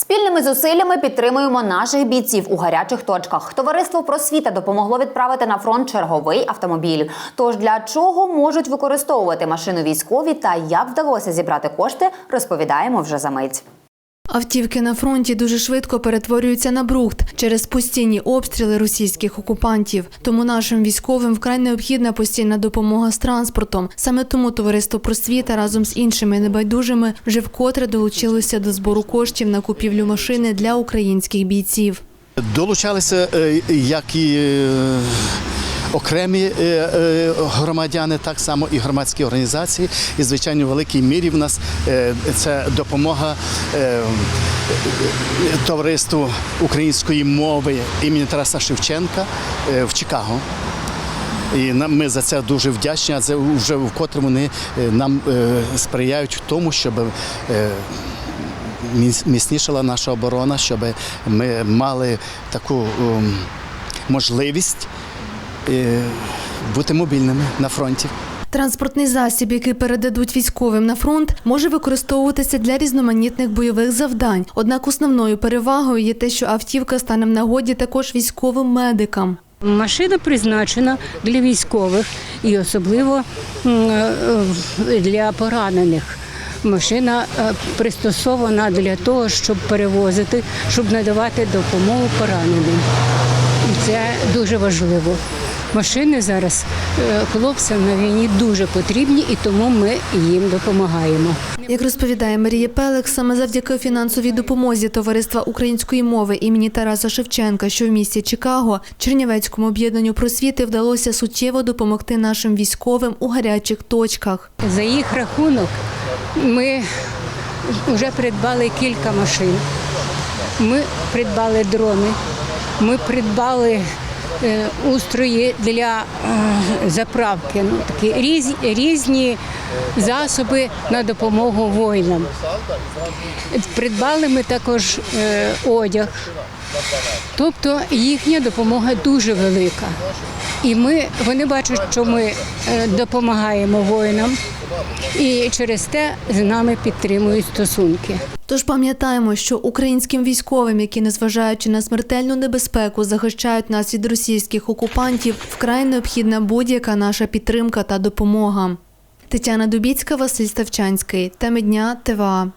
Спільними зусиллями підтримуємо наших бійців у гарячих точках. Товариство просвіта допомогло відправити на фронт черговий автомобіль. Тож для чого можуть використовувати машину військові та як вдалося зібрати кошти, розповідаємо вже за мить. Автівки на фронті дуже швидко перетворюються на брухт через постійні обстріли російських окупантів. Тому нашим військовим вкрай необхідна постійна допомога з транспортом. Саме тому товариство просвіта разом з іншими небайдужими вже вкотре долучилося до збору коштів на купівлю машини для українських бійців. Долучалися е, як і е, окремі е, е, громадяни, так само і громадські організації. І, звичайно, в великій мірі в нас е, це допомога товариству української мови імені Тараса Шевченка в Чикаго. І нам ми за це дуже вдячні. А це вже вкотре вони нам сприяють в тому, щоб міцнішала наша оборона, щоб ми мали таку ем, можливість бути мобільними на фронті. Транспортний засіб, який передадуть військовим на фронт, може використовуватися для різноманітних бойових завдань. Однак основною перевагою є те, що автівка стане в нагоді також військовим медикам. Машина призначена для військових і особливо е, для поранених. Машина е, пристосована для того, щоб перевозити, щоб надавати допомогу пораненим. І це дуже важливо. Машини зараз е, хлопцям на війні дуже потрібні, і тому ми їм допомагаємо. Як розповідає Марія Пелек, саме завдяки фінансовій допомозі Товариства української мови імені Тараса Шевченка, що в місті Чикаго, Чернівецькому об'єднанню просвіти вдалося суттєво допомогти нашим військовим у гарячих точках. За їх рахунок ми вже придбали кілька машин. Ми придбали дрони, ми придбали устрої для е, заправки, ну, такі різ, різні засоби на допомогу воїнам. Придбали ми також е, одяг. Тобто їхня допомога дуже велика. І ми, вони бачать, що ми е, допомагаємо воїнам, і через те з нами підтримують стосунки. Тож пам'ятаємо, що українським військовим, які, незважаючи на смертельну небезпеку, захищають нас від російських окупантів, вкрай необхідна будь-яка наша підтримка та допомога. Тетяна Дубіцька, Василь Ставчанський. Теми дня ТВА.